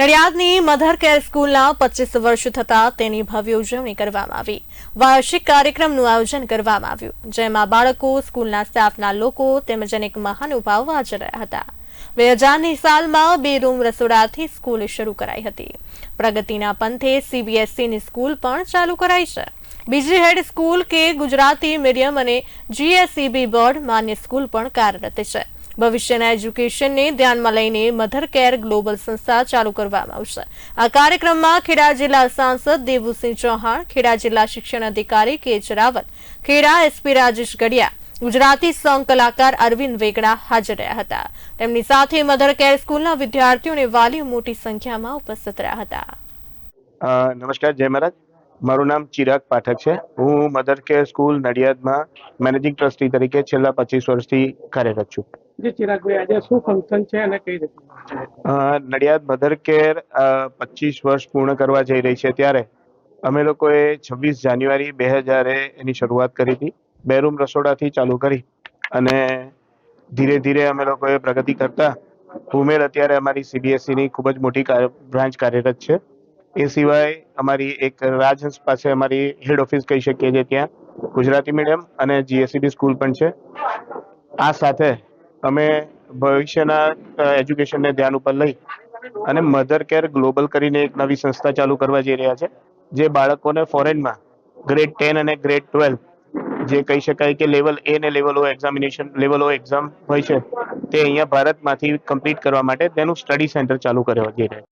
નડિયાદની mother care સ્કૂલના પચીસ વર્ષ થતા તેની ભવ્ય ઉજવણી કરવામાં આવી. વાર્ષિક કાર્યક્રમનું આયોજન કરવામાં આવ્યું, જેમાં બાળકો, સ્કૂલના સ્ટાફના લોકો તેમજ અનેક મહાનુભાવો હાજર રહ્યા હતા. બે હજારની સાલમાં બે રૂમ રસોડાથી સ્કૂલ શરૂ કરાઈ હતી. પ્રગતિના પંથે સીબીએસઈની સ્કૂલ પણ ચાલુ કરાઈ છે. બીજી હેડ સ્કૂલ કે ગુજરાતી મીડિયમ અને જીએસઈબી બોર્ડ માન્ય સ્કૂલ પણ કાર્યરત છે. ભવિષ્યના એજ્યુકેશનને ધ્યાનમાં લઈને મધર કેર ગ્લોબલ સંસ્થા ચાલુ કરવામાં આવશે. આ કાર્યક્રમમાં ખેડા જિલ્લા સાંસદ દેવુસિંહ ચૌહાણ, ખેડા જિલ્લા શિક્ષણ અધિકારી K Rawat Kheda SP Rajesh Gadhiya, Gujarati song કલાકાર અરવિંદ વેગડા હાજર રહ્યા હતા. તેમની સાથે મધર કેર સ્કૂલના વિદ્યાર્થીઓ અને વાલીઓ મોટી સંખ્યામાં ઉપસ્થિત રહ્યા હતા. નમસ્કાર, જય મહારાજ. મારું નામ ચિરાગ પાઠક છે. હું મધર કેર સ્કૂલ નડિયાદમાં મેનેજિંગ ટ્રસ્ટી તરીકે છેલ્લા પચીસ વર્ષથી કાર્યરત છું. જી ચિરાગભાઈ આજે શું ફંક્શન છે અને કઈ રીતે નડિયાદ મધર કેર પચીસ વર્ષ પૂર્ણ કરવા જઈ રહી છે ત્યારે અમે લોકોએ છવ્વીસ જાન્યુઆરી બે હજારે એની શરૂઆત કરી હતી. બે રૂમ રસોડાથી ચાલુ કરી અને ધીરે ધીરે અમે લોકોએ પ્રગતિ કરતા. ઉમેર અત્યારે અમારી સીબીએસઈની ખૂબ જ મોટી બ્રાન્ચ કાર્યરત છે. એ સિવાય અમારી એક રાજહંસ પાસે અમારી હેડ ઓફિસ કહી શકીએ છીએ ત્યાં. ગુજરાતી મીડિયમ અને જીએસસીબી સ્કૂલ પણ છે. આ સાથે અમે ભવિષ્યના એજ્યુકેશનને ધ્યાન ઉપર લઈ અને મધર કેર ગ્લોબલ કરીને એક નવી સંસ્થા ચાલુ કરવા જઈ રહ્યા છે, જે બાળકોને ફોરેનમાં ગ્રેડ ટેન અને ગ્રેડ ટ્વેલ્વ જે કહી શકાય કે લેવલ એ ને level O examination level O exam હોય છે, તે અહીંયા ભારતમાંથી કમ્પ્લીટ કરવા માટે તેનું સ્ટડી સેન્ટર ચાલુ કરવા જઈ રહ્યા છે.